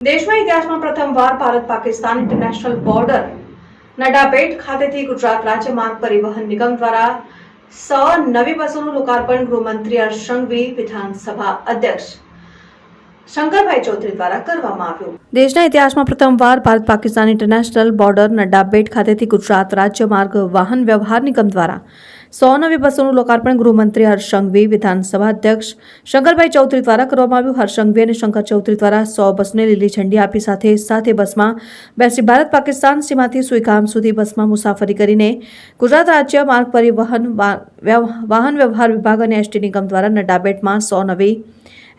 દેશમાં ઇતિહાસમાં પ્રથમવાર ભારત પાકિસ્તાન ઇન્ટરનેશનલ બોર્ડર નડાબેટ ખાતેથી ગુજરાત રાજ્ય માર્ગ પરિવહન નિગમ દ્વારા સ નવી બસોનું લોકાર્પણ ગૃહમંત્રી હર્ષ વિધાનસભા અધ્યક્ષ શંકરભાઈ ચૌધરી દ્વારા કરવામાં આવ્યું. દેશના ઇતિહાસમાં પ્રથમવાર ભારત પાકિસ્તાન ઇન્ટરનેશનલ બોર્ડર નડાબેટ ખાતેથી ગુજરાત રાજ્ય માર્ગ વાહન વ્યવહાર નિગમ દ્વારા સો નવી બસોનું લોકાર્પણ ગૃહમંત્રી હર્ષ સંઘવી વિધાનસભા અધ્યક્ષ શંકરભાઈ ચૌધરી દ્વારા કરવામાં આવ્યું. હર્ષ અને શંકર ચૌધરી દ્વારા સો બસને લીલી ઝંડી આપી સાથે સાથે બસમાં બેસી ભારત પાકિસ્તાન સીમાથી સુઈગામ સુધી બસમાં મુસાફરી કરીને ગુજરાત રાજ્ય માર્ગ પરિવહન વાહન વ્યવહાર વિભાગ અને એસટી નિગમ દ્વારા નડાબેટમાં સો નવી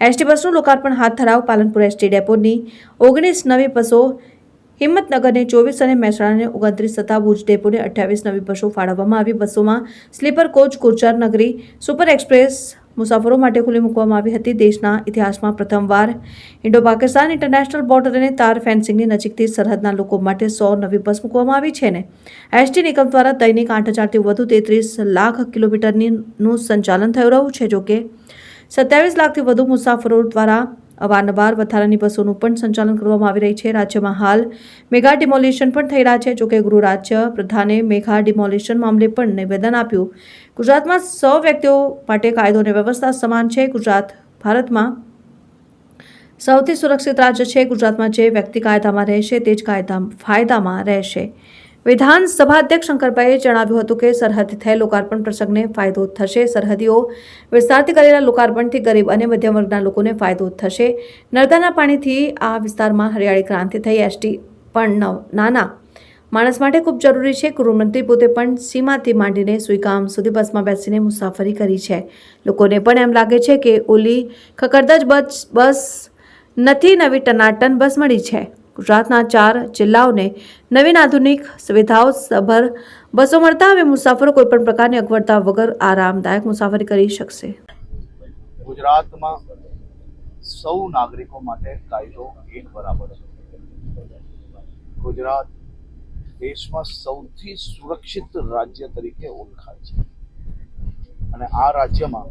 એસટી બસનું લોકાર્પણ હાથ ધરાવ પાલનપુર એસટી ડેપોની ઓગણીસ નવી બસો હિંમતનગરને ચોવીસ અને મહેસાણાને ઓગણત્રીસ તથા ભુજ ડેપોને અઠ્યાવીસ નવી બસો ફાળવવામાં આવી. બસોમાં સ્લીપર કોચ ગુર્જર નગરી સુપર એક્સપ્રેસ મુસાફરો માટે ખુલ્લી મૂકવામાં આવી હતી. દેશના ઇતિહાસમાં પ્રથમવાર ઇન્ડો પાકિસ્તાન ઇન્ટરનેશનલ બોર્ડર અને તાર ફેન્સિંગની નજીકથી સરહદના લોકો માટે સો નવી બસ મૂકવામાં આવી છે ને. એસટી નિગમ દ્વારા દૈનિક આઠ હજારથી વધુ તેત્રીસ લાખ કિલોમીટરની સંચાલન થઈ રહ્યું છે જોકે સત્યાવીસ લાખથી વધુ મુસાફરો દ્વારા અવારનવાર વધારાની બસોનું પણ સંચાલન કરવામાં આવી રહી છે. રાજ્યમાં હાલ મેગા ડિમોલિશન પણ થઈ રહ્યા છે. જોકે ગૃહ રાજ્ય પ્રધાને મેઘા ડિમોલિશન મામલે પણ નિવેદન આપ્યું. ગુજરાતમાં સો વ્યક્તિઓ માટે કાયદો અને વ્યવસ્થા સમાન છે. ગુજરાત ભારતમાં સૌથી સુરક્ષિત રાજ્ય છે. ગુજરાતમાં જે વ્યક્તિ કાયદામાં રહેશે તે જ કાયદા ફાયદામાં રહેશે. વિધાનસભા અધ્યક્ષ શંકરભાઈએ જણાવ્યું હતું કે સરહદથી થયેલ લોકાર્પણ પ્રસંગને ફાયદો થશે. સરહદીઓ વિસ્તારથી કરેલા લોકાર્પણથી ગરીબ અને મધ્યમ વર્ગના લોકોને ફાયદો થશે. નર્મદાના પાણીથી આ વિસ્તારમાં હરિયાળી ક્રાંતિ થઈ. એસટી પણ નાના માણસ માટે ખૂબ જરૂરી છે. ગૃહમંત્રી પોતે પણ સીમાથી માંડીને સુઈગામ સુધી બસમાં બેસીને મુસાફરી કરી છે. લોકોને પણ એમ લાગે છે કે ઓલી ખકડધજ બસ બસ નથી. નવી ટનાટન બસ મળી છે. ગુજરાતના ચાર જિલ્લાઓને નવીન આધુનિક સુવિધાઓ સભર બસો મળતા હવે મુસાફરો કોઈપણ પ્રકારની અગવડતા વગર આરામદાયક મુસાફરી કરી શકશે. ગુજરાતમાં સૌ નાગરિકો માટે કાયદો એક બરાબર છે. ગુજરાત દેશમાં સૌથી સુરક્ષિત રાજ્ય તરીકે ઓળખાય છે. અને આ રાજ્યમાં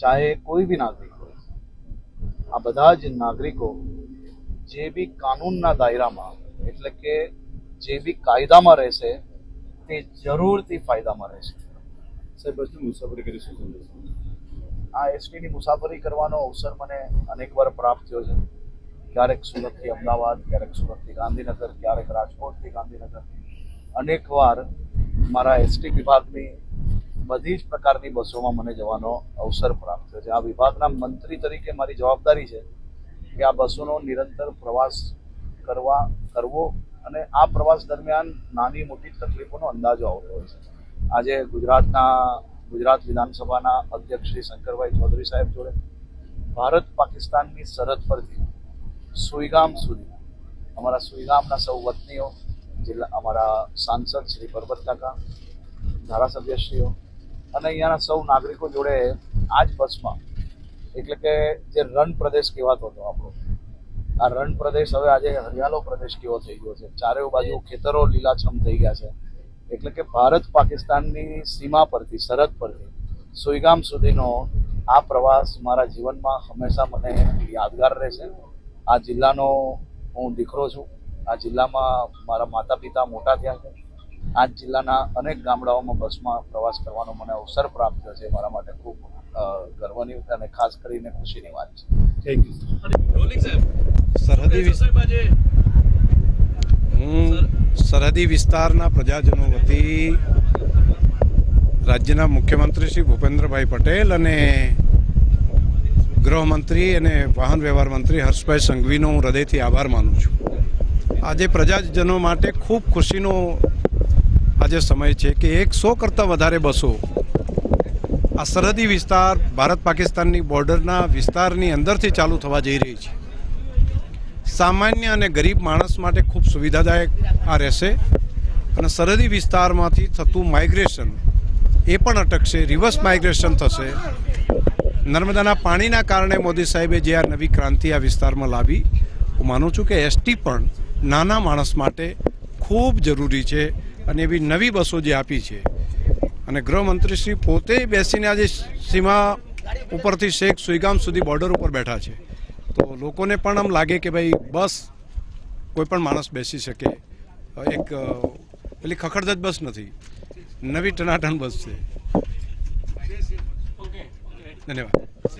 ચાહે કોઈ બી નાગરિક હોય, આ બધા જ નાગરિકો જે બી કાનૂનના દાયરામાં એટલે કે જે બી કાયદામાં રહેશે તે જરૂરથી ફાયદામાં રહેશે. સાહેબ મુસાફરી કરી શું આ એસટીની મુસાફરી કરવાનો અવસર મને અનેકવાર પ્રાપ્ત થયો છે. ક્યારેક સુરતથી અમદાવાદ ક્યારેક સુરતથી ગાંધીનગર ક્યારેક રાજકોટથી ગાંધીનગર. અનેકવાર મારા એસટી વિભાગની બધી જ પ્રકારની બસોમાં મને જવાનો અવસર પ્રાપ્ત થયો છે. આ વિભાગના મંત્રી તરીકે મારી જવાબદારી છે. કે આ બસોનો નિરંતર પ્રવાસ કરવા, કરવો અને આ પ્રવાસ દરમિયાન નાની મોટી તકલીફોનો અંદાજો આવતો હોય છે. આજે ગુજરાતના, ગુજરાત વિધાનસભાના અધ્યક્ષ શ્રી શંકરભાઈ ચૌધરી સાહેબ જોડે ભારત પાકિસ્તાનની સરહદ પરથી સુઈગામ સુધી, અમારા સુઈગામના સૌ વતનીઓ, જિલ્લા, અમારા સાંસદ શ્રી પરબત કાકા, ધારાસભ્યશ્રીઓ અને અહીંયાના સૌ નાગરિકો જોડે આ જ બસમાં એટલે કે જે રણ પ્રદેશ કહેવાતો હતો આપણો. આ રણ પ્રદેશ હવે આજે હરિયાળો પ્રદેશ કેવો થઈ ગયો છે? ચારે બાજુ ખેતરો લીલાછમ થઈ ગયા છે. એટલે કે ભારત પાકિસ્તાનની સીમા પરથી સરહદ પરથી સુઈગામ સુધીનો આ પ્રવાસ મારા જીવનમાં હંમેશા મને યાદગાર રહેશે. આ જિલ્લાનો હું દીકરો છું. આ જિલ્લામાં મારા માતા પિતા મોટા થયા છે. આ જિલ્લાના અનેક ગામડાઓમાં બસમાં પ્રવાસ કરવાનો મને અવસર પ્રાપ્ત થયો છે. મારા માટે ખૂબ અ, ગર્વની અને ખાસ કરીને ખુશીની વાત છે. થેન્ક યુ સરહદી હું સરહદી વિસ્તારના પ્રજાજનો વતી રાજ્યના મુખ્યમંત્રી શ્રી ભૂપેન્દ્રભાઈ પટેલ અને ગૃહમંત્રી અને વાહન વ્યવહાર મંત્રી હર્ષભાઈ સંઘવીનો હું હૃદયથી આભાર માનું છું. આજે પ્રજાજનો માટે ખૂબ ખુશીનો આજે સમય છે કે એકસો કરતાં વધારે બસો આ સરહદી વિસ્તાર ભારત પાકિસ્તાનની બોર્ડરના વિસ્તારની અંદરથી ચાલુ થવા જઈ રહી છે. સામાન્ય અને ગરીબ માણસ માટે ખૂબ સુવિધાદાયક આ રહેશે અને સરહદી વિસ્તારમાંથી થતું માઇગ્રેશન એ પણ અટકશે, રિવર્સ માઇગ્રેશન થશે. નર્મદાના પાણીના કારણે મોદી સાહેબે જે આ નવી ક્રાંતિ આ વિસ્તારમાં લાવી, હું માનું છું કે એસટી પણ નાના માણસ માટે ખૂબ જરૂરી છે અને એવી નવી બસો જે આપી છે અને ગૃહમંત્રીશ્રી પોતે બેસીને આજે સીમા ઉપરથી શેખ સુઈગામ સુધી બોર્ડર ઉપર બેઠા છે. તો લોકોને પણ આમ લાગે કે ભાઈ બસ કોઈ પણ માણસ બેસી શકે. એક પેલી ખખડધજ બસ નથી. નવી ટનાટન બસ છે. ધન્યવાદ.